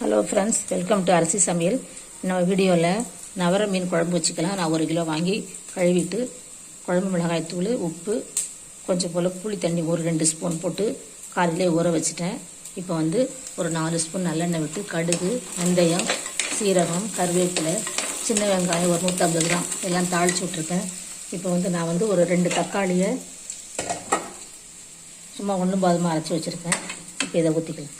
Hello friends welcome to அரிசி சமையல் நம்ம வீடியோவில் நவர மீன் குழம்பு வச்சுக்கலாம். நான் ஒரு கிலோ வாங்கி கழுவிட்டு குழம்பு மிளகாய் தூள் உப்பு கொஞ்சம் போல் புளி தண்ணி ஒரு ரெண்டு ஸ்பூன் போட்டு காலையிலே ஊற வச்சுட்டேன். இப்போ வந்து ஒரு நாலு ஸ்பூன் நல்லெண்ணெய் விட்டு கடுகு வெந்தயம் சீரகம் கருவேப்பிலை சின்ன வெங்காயம் ஒரு நூற்றம்பது கிராம் எல்லாம் தாளிச்சு விட்ருக்கேன் இப்போ வந்து நான் வந்து ஒரு ரெண்டு தக்காளியை சும்மா ஒன்றும் பாதமாக அரைச்சி வச்சுருக்கேன். இப்போ இதை ஊற்றிக்கலாம்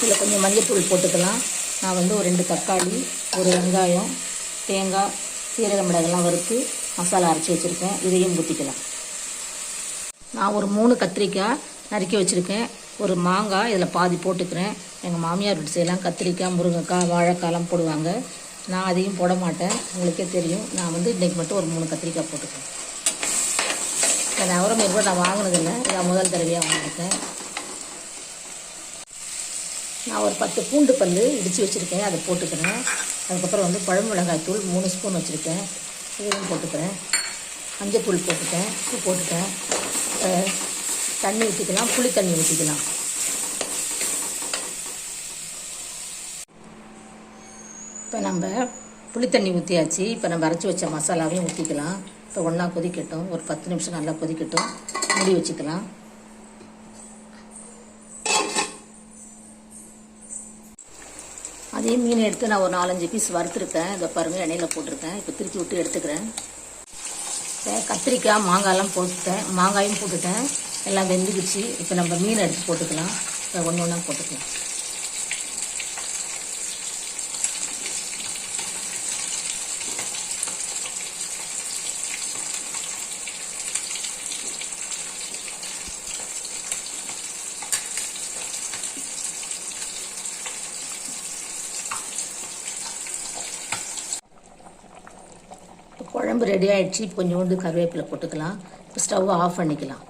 இதில் கொஞ்சம் மஞ்சத்தூள் போட்டுக்கலாம். நான் வந்து ஒரு ரெண்டு தக்காளி ஒரு வெங்காயம் தேங்காய் சீரக மிளகெல்லாம் வறுத்து மசாலா அரைச்சி வச்சுருக்கேன். இதையும் ஊற்றிக்கலாம் நான் ஒரு மூணு கத்திரிக்காய் நறுக்கி வச்சுருக்கேன். ஒரு மாங்காய் இதில் பாதி போட்டுக்கிறேன். எங்கள் மாமியார் வீட்டு செய்யலாம் கத்திரிக்காய் முருங்கைக்காய் வாழைக்காய்லாம் போடுவாங்க. நான் அதையும் போட மாட்டேன். உங்களுக்கே தெரியும். நான் வந்து இன்றைக்கி மட்டும் ஒரு மூணு கத்திரிக்காய் போட்டுக்கிறேன். இந்த நவரமீன் கூட நான் வாங்கினதில்லை. நான் முதல் தடவையாக வாங்கியிருக்கேன். நான் ஒரு பத்து பூண்டு பல் இடித்து வச்சுருக்கேன் அதை போட்டுக்கிறேன். அதுக்கப்புறம் வந்து பழம் மிளகாய் தூள் மூணு ஸ்பூன் வச்சுருக்கேன். இதையும் போட்டுக்கிறேன். மஞ்சத்தூள் போட்டுட்டேன் உப்பு போட்டுட்டேன். தண்ணி ஊற்றிக்கலாம் புளி தண்ணி ஊற்றிக்கலாம் இப்போ நம்ம புளி தண்ணி ஊற்றியாச்சு இப்போ நம்ம அரைச்சி வச்ச மசாலாவையும் ஊற்றிக்கலாம் இப்போ ஒன்றா கொதிக்கட்டும். ஒரு பத்து நிமிஷம் நல்லா கொதிக்கட்டும். மூடி வச்சுக்கலாம். அதே மீன் எடுத்து நான் ஒரு நாலஞ்சு பீஸ் வறுத்துருக்கேன் இதை பாருங்கள் எண்ணெயில் போட்டிருக்கேன். இப்போ திருப்பி விட்டு எடுத்துக்கிறேன். கத்திரிக்காய் மாங்காயெல்லாம் போட்டுட்டேன். மாங்காயும் போட்டுட்டேன். எல்லாம் வெந்துக்குச்சு இப்போ நம்ம மீன் எடுத்து போட்டுக்கலாம். இப்போ ஒன்று ஒன்றா போட்டுக்கலாம். குழம்பு ரெடி ஆகிடுச்சு கொஞ்சோண்டு கருவேப்பிலை போட்டுக்கலாம். இப்போ ஸ்டவ் ஆஃப் பண்ணிக்கலாம்.